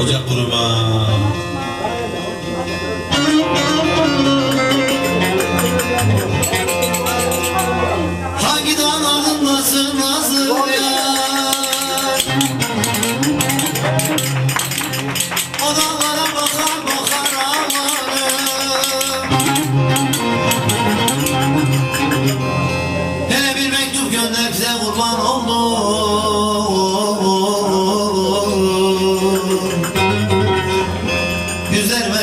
ভোজা korma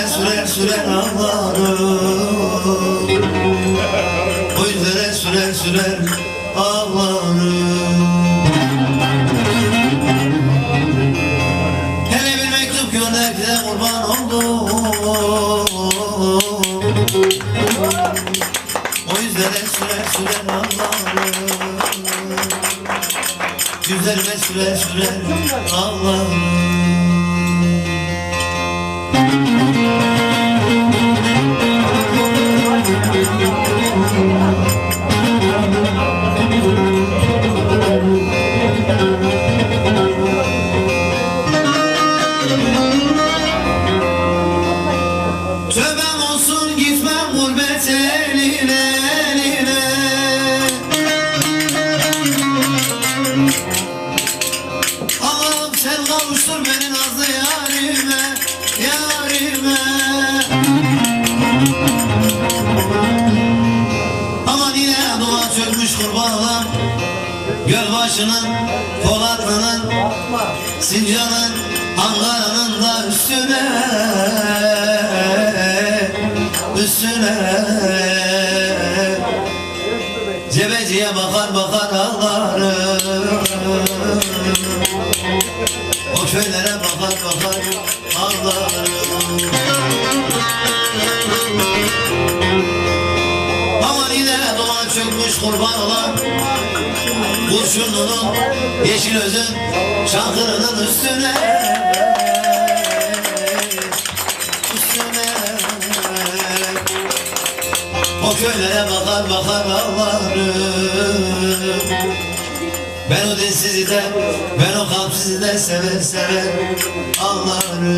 Sürer sürer ağlarım. O yüzlere sürer sürer ağlarım. Hele bir mektup gönder bize kurban oldum. O yüzlere sürer sürer ağlarım. Yüzlerime sürer sürer ağlarım Tövbem duman çökmüş kurban olan Gölbaşı'nın, Polatlı'nın, Sincan'ın, Ankara'nın da üstüne Üstüne. Cebeciye bakar bakar ağlarım O köylere bakar bakar ağlarım çökmüş kurban olan Kurşunlu'nun yeşil özün Çankırı'nın üstüne. Üstüne. O köylere bakar bakar ağlarım Ben o dilsizi de Ben o kalpsizi de sever sever ağlarım